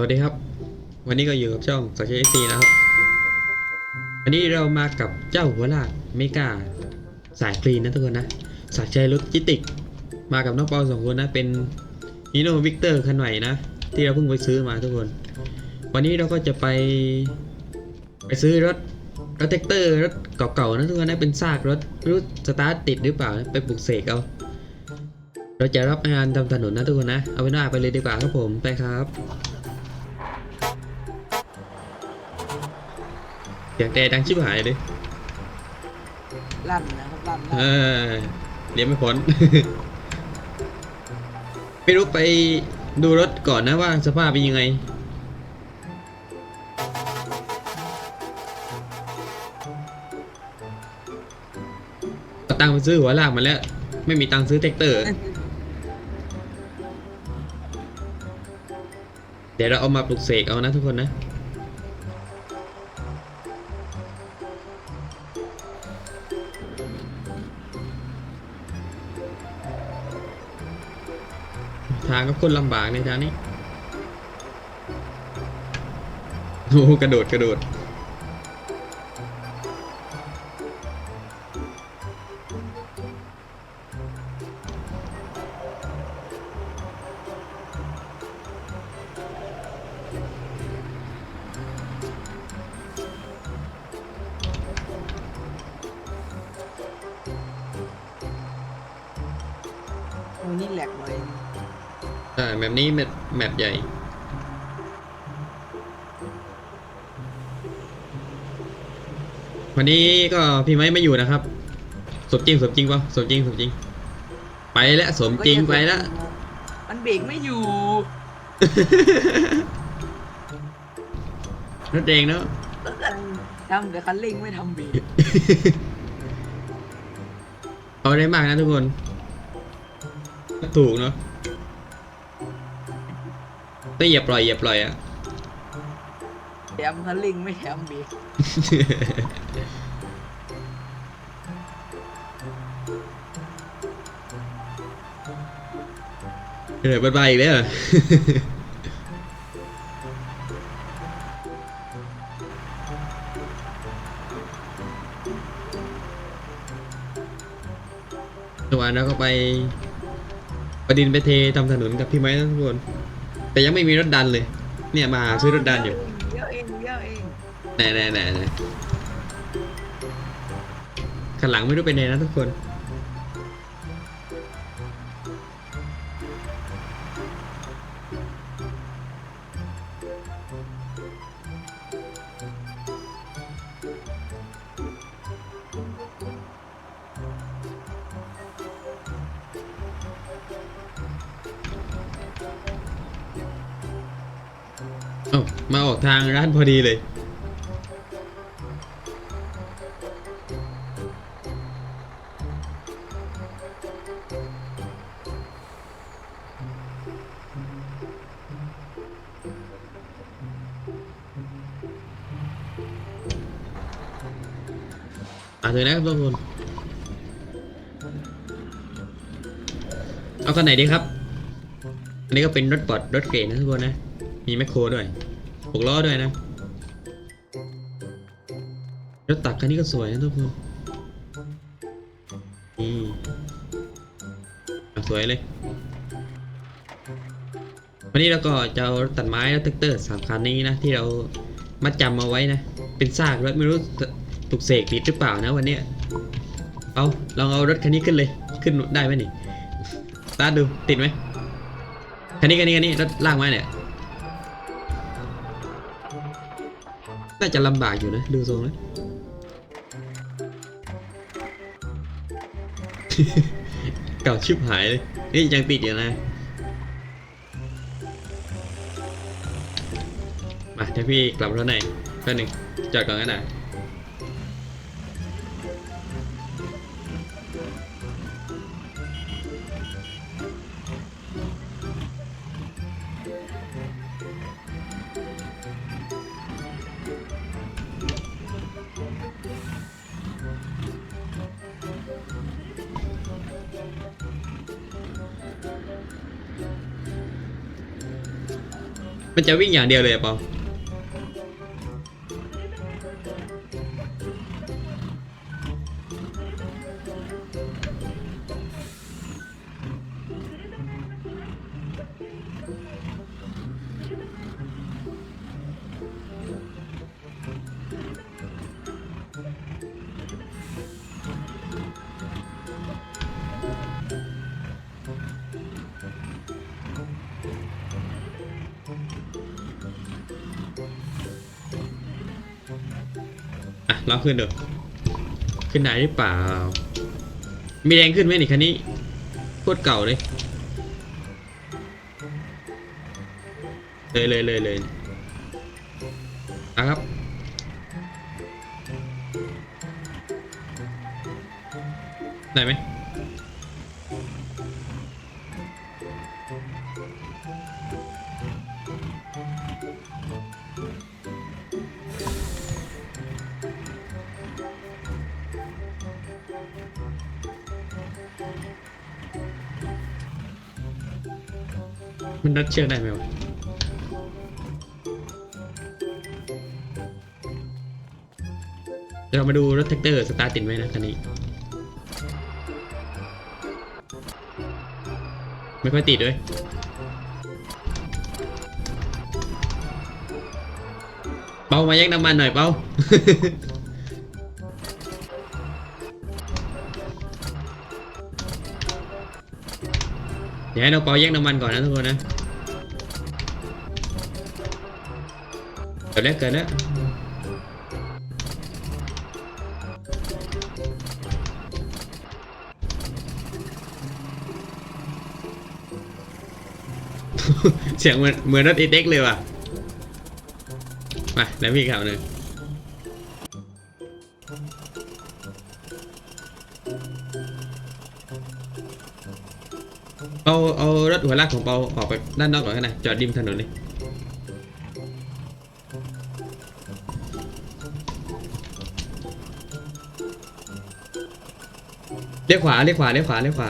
วัสดีครับ วันนี้ก็อยู่กับช่องสกเชสซีนะครับ วันนี้เรามากับเจ้าหัวลากเมกาสายคลีนนะทุกคนนะสักชัยรถจิติก มากับน้องเปาสองคนนะ เป็นฮีโนวิกเตอร์คันใหม่นะ ที่เราเพิ่งไปซื้อมาทุกคน วันนี้เราก็จะไปไปซื้อรถรถแท็กเตอร์รถเก่าๆนะทุกคนนะเป็นซากรถไม่รู้สตาร์ทติดหรือเปล่านะไปปลุกเสกเอาเราจะรับงานทำถนนนะทุกคนนะ เอาเป็นว่าไปเลยดีกว่าครับผม ไปครับ สียงแต่ดังชิบหายเลยลั่นนะครับลั่นเออเลี้ยวไม่พ้นไม่รู้ไปดูรถก่อนนะว่าสภาพเป็นยังไงเอาตังค์ไปซื้อหัวลากมาแล้ว ไม่มีตังค์ซื้อแท็กเตอร์ เดี๋ยวเราเอามาปลุกเสกเอานะทุกคนนะางก็คนลำบากในทางนี้ โอ้โหกระโดดกระโดด นี้แมปแมปใหญ่วันนี้ก็พี่ไม้ไม่อยู่นะครับสมจริงสมจริงปะสมจริงสมจริง ไปแล้วสมจริงไปแล้วมันเบรกไม่อยู่รถแดงเนาะทำแต่คันเร่งไม่ทำเบรกเอาได้มากนะทุกคน ถูกเนาะ ต้องอย่าปล่อยอย่าปล่อยอะแถมคันเร่งไม่แถมเบรกเหนื่อยบายๆอีกแล้วเหรอทุกวันเราก็ไปประดินไปเททำถนนกับพี่ไม้นะทุกคน แต่ยังไม่มีรถดันเลย เนี่ยมาหาซื้อรถดันอยู่เยอะเองเยอะเองไหนไหนไหนไหนขันหลังไม่รู้เป็นไงนะทุกคน เอ้ามาออกทางร้านพอดีเลย อะเถอะนะครับทุกคนเอากันไหนดีครับ อันนี้ก็เป็นรถปลดรถเก๋นะทุกคนนะ มีแมคโครด้วยหกล้อด้วยนะรถตักคันนี้ก็สวยนะทุกคนนี่อะสวยเลย วันนี้เราก็จะเอาตัดไม้และแท็กเตอร์สามคันนี้นะ ที่เรามัดจำเอาไว้นะ เป็นซากรถไม่รู้ถูกเสกติดหรือเปล่านะวันนี้เอาลองเอารถคันนี้ขึ้นเลยขึ้นได้ไหมนี่ตาดูติดไหมคันนี้คันนี้คันนี้รถลากไม้เนี่ย น่าจะลำบากอยู่นะ ดูทรงแล้วเก่าชิบหายเลยนี่ยังติดอยู่นะ มาเดี๋ยวพี่กลับรถหน่อยแป๊บนึงจอดก่อนกันน มันจะวิ่งอย่างเดียวเลยอะเปา ขึ้นเด้อขึ้นได้หรือเปล่า มีแรงขึ้นไหมนี่คันนี้โคตรเก่าเลย เลยเลยเลยเลยนะครับได้ไหม มันรัดเชือกได้ไหมวะเรามาดูรถแท็กเตอร์สตาร์ติดไหมนะคันนี้ ไม่ค่อยติดด้วยเปามาแยกน้ำมันหน่อยเปาเดี๋ยวให้เราเปาแยกน้ำมันก่อนนะทุกคนนะ กิดแล้วเกิดแล้วเสียงเหมือนเหมือนรถอีเด็กเลยว่ะ มาแล้วพี่ข่าวหนึ่งเอาเอารถหัวลากของเปาออกไปด้านนอกก่อนนนะจอดริมถนนเลย ขวาเลี้ยวขวาเลี้ยวขวาเลี้ยวขวา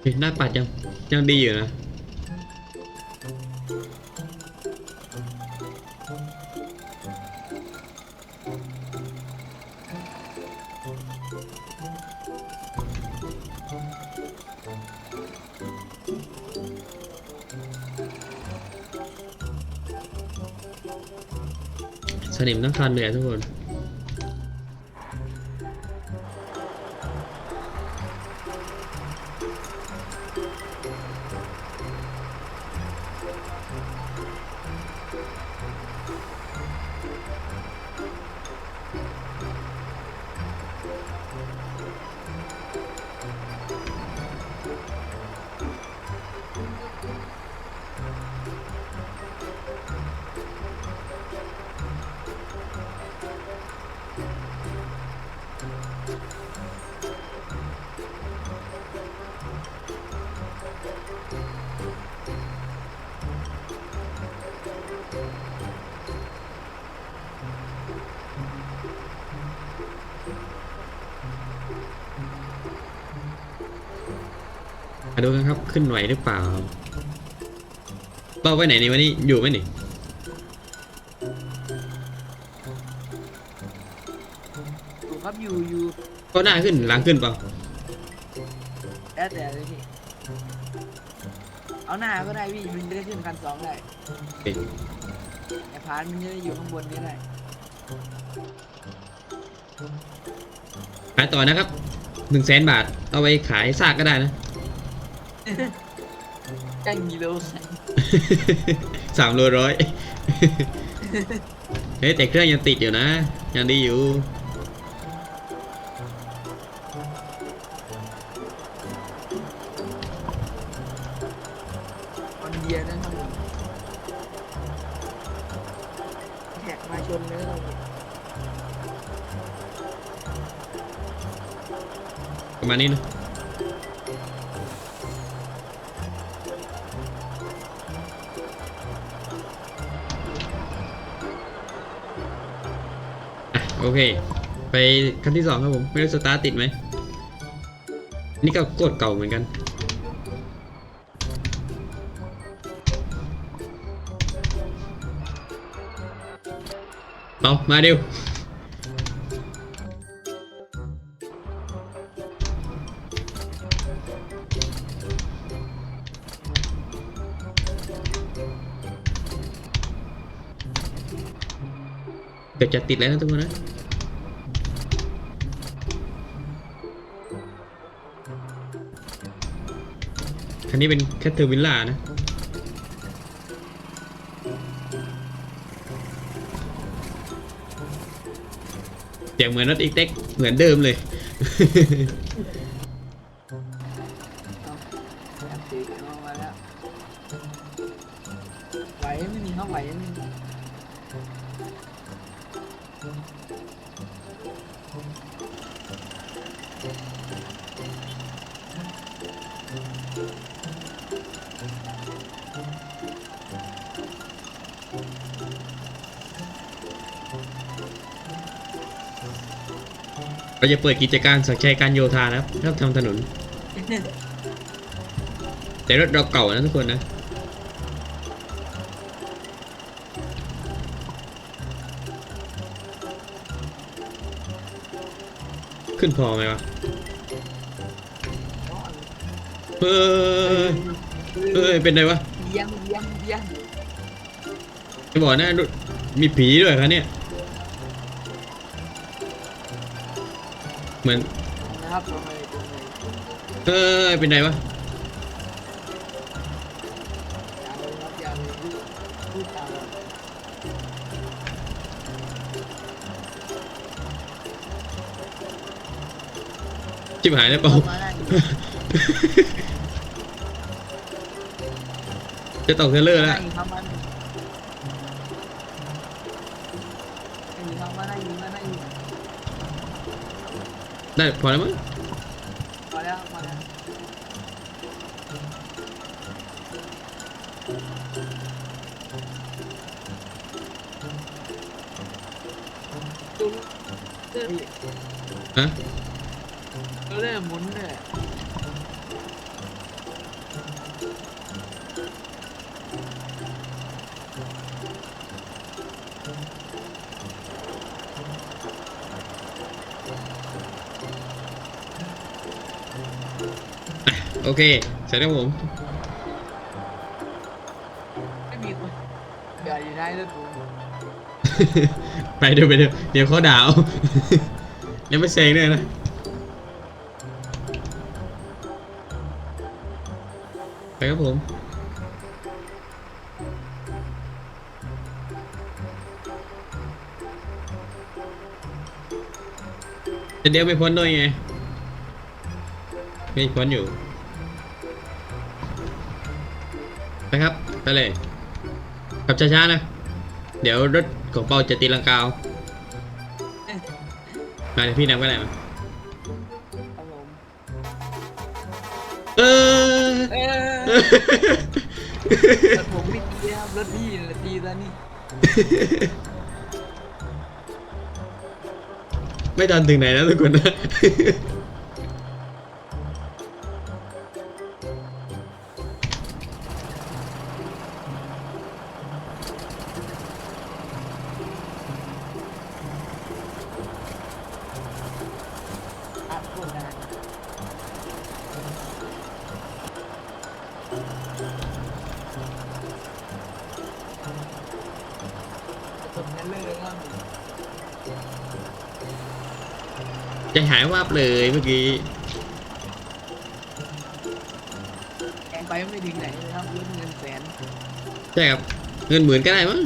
เฮ้ยหน้าปัดยังยังดีอยู่นะสนิมทั้งคันเลยอะทุกคน มาดูกันครับขึ้นไหวหรือเปล่าเป้าไปไหนนี่วันนี้อยู่ไหมนี่อยู่ครับอยู่อยู่ก็หน้าขึ้นหลังขึ้นเปล่าแล้วแต่เลยพี่เอาหน้าก็ได้พี่มันจะได้ขึ้นคันสองได้เอ๊ะแต่พานมันจะได้อยู่ข้างบนนี้ได้ขายต่อนะครับหนึ่งแสนบาทเอาไปขายซากก็ได้นะ ใกล้มีโลใส่สามโลร้อยเฮ้ยแต่เครื่องยังติดอยู่นะ ยังดีอยู่มันเยียร์นั่นข้างบนแท็กมาชนเนื้อเราประมาณนี้นะอะ โอเค ไปขั้นที่สองครับผม ไม่รู้สตาร์ติดไหม นี่ก็กดเก่าเหมือนกัน เอามาเร็วเกือบจะติดแล้วนะทุกคนนะ คันนี้เป็นแคทเทอร์วิลล่านะ เสียงเหมือนรถอีกเต็กเหมือนเดิมเลย จะเปิดกิจการสักชัยการโยธานะครับรับทำถนน แต่รถเราเก่านะทุกคนนะขึ้นพอไหมวะเฮ้ยเฮ้ย เป็นไรวะเยี่ยมเยี่ยมเยี่ยมไม่บอกนะดูมีผีด้วยครับเนี่ย เหมือนนะครับลงเลยลงเลยเอ้ยเป็นไรวะอย่าเลยครับอย่าเลยพูดพูดตามเราชิบหายแล้วเปล่ามาได้จะตกเทรลเลอร์แล้วได้ครับมัน ได้พอแล้วมั้งมาแล้วมาแล้วจุ๊บเด้อฮะเด้อหมุนเลย โอเคเสร็จแล้วผม ไม่มีคนเดี๋ยวอยู่ได้แล้วกูไปเดี๋ยวไปเดี๋ยวเดี๋ยวเขาด่าเอา ยังไม่เซ็งเลยนะไปครับผม จะเดี๋ยวไม่พ้นด้วยไง ไม่พ้นอยู่ ไปครับ ไปเลย ขับช้าๆนะ เดี๋ยวรถของเปาจะตีลังกาวมาเดี๋ยวพี่นำก็ได้มาครับผมเออเออรถผมไม่ตีครับรถพี่น่ะตีตอนนี้ไม่ทันถึงไหนแล้วทุกคนนะ ใจหายวับเลยเมื่อกี้แกงไปไม่ถึงไหนเลยครับรถเงินแสนใช่ครับเงินหมื่นก็ได้มั้ง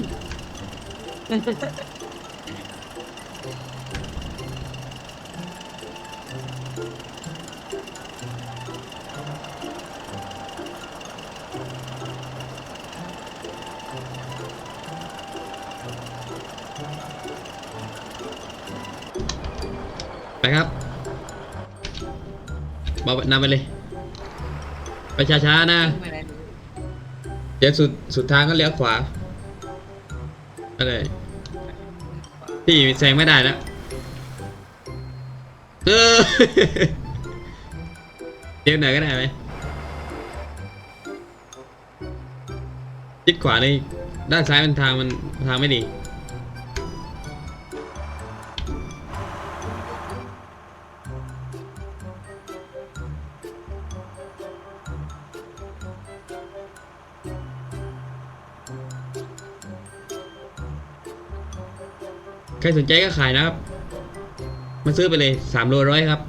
ครับบอกนำไปเลย ไปช้าๆนะ เดี๋ยวสุดสุดทางก็เลี้ยวขวาอะไรพี่แซงไม่ได้แล้วเออเลี้ยวไหนอยก็ได้ไหมชิดขวาเลยด้านซ้ายมันทางมันทางไม่ดี รสนใจก็ขายนะครับ มาซื้อไปเลยสามโลร้อยครับ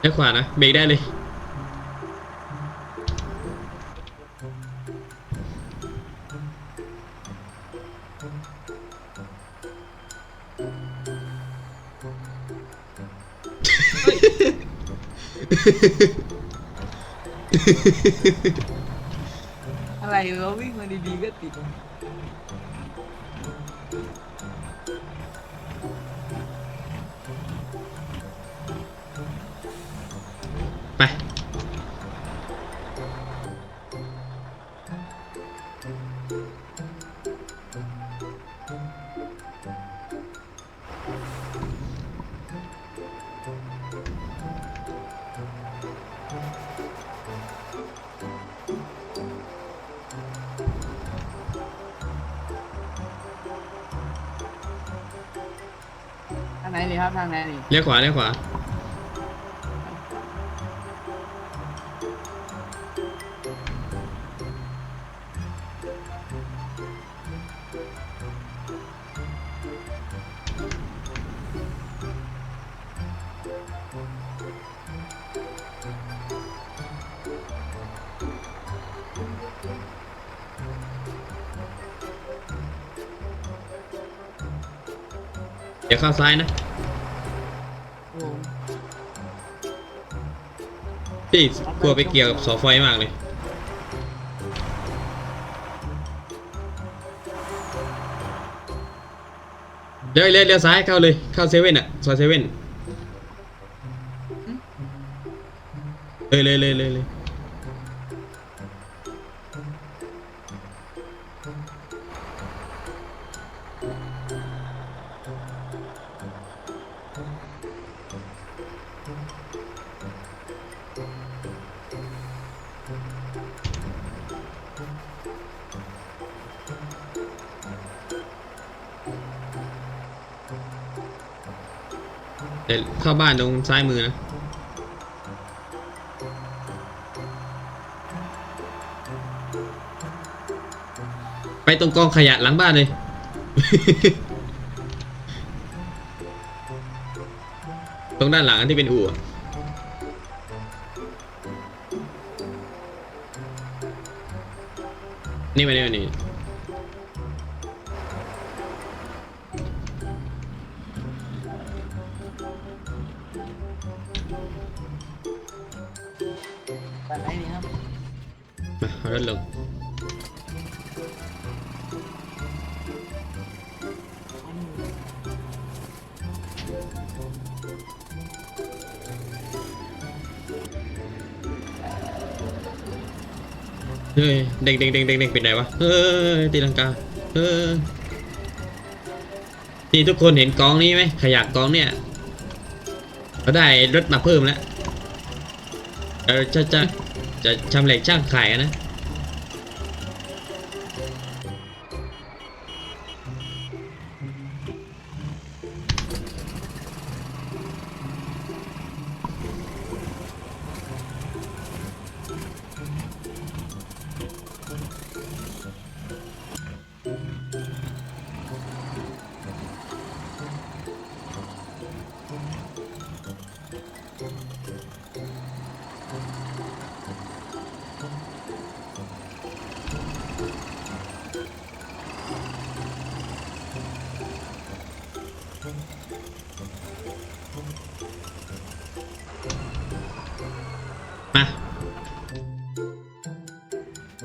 แล้ขวานะ เบรกได้เลย เราวิ่ง นนี่ครับทางไหนนี่เลี้ยวขวาเลี้ยวขวา เดี๋ยวเข้าซ้ายนะ พี่กลัวไปเกี่ยวกับเสาไฟมากเลย เดี๋ยวเลี้ยวเลี้ยวซ้ายเข้าเลย เข้าเซเว่นอะซอยเซเว่นเลยเลยเลยเลยเลย เดี๋ยวเข้าบ้านตรงซ้ายมือนะ ไปตรงกองขยะหลังบ้านเลย ตรงด้านหลังอันที่เป็นอู่นี่มานี่มานี่ เด้งเด้งเด้งเด้งเด้งเป็นไหนวะเฮ้ยตีลังกาเออนี่ทุกคนเห็นกองนี้ไหมขยะกองเนี่ยเราได้รถมาเพิ่มแล้วเออจะจะจะชำเหล็กช่างขายนะ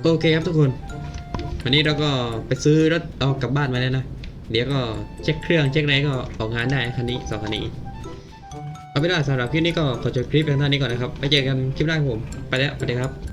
โอเคครับทุกคน วันนี้เราก็ไปซื้อรถเอากลับบ้านมาแล้วนะ เดี๋ยวก็เช็คเครื่องเช็คอะไรก็ออกงานได้คันนี้สองคันนี้ เอาเป็นว่าสำหรับคลิปนี้ก็ขอจบคลิปเพียงเท่านี้ก่อนนะครับ ไปเจอกันคลิปหน้าครับผม ไปแล้วสวัสดีครับ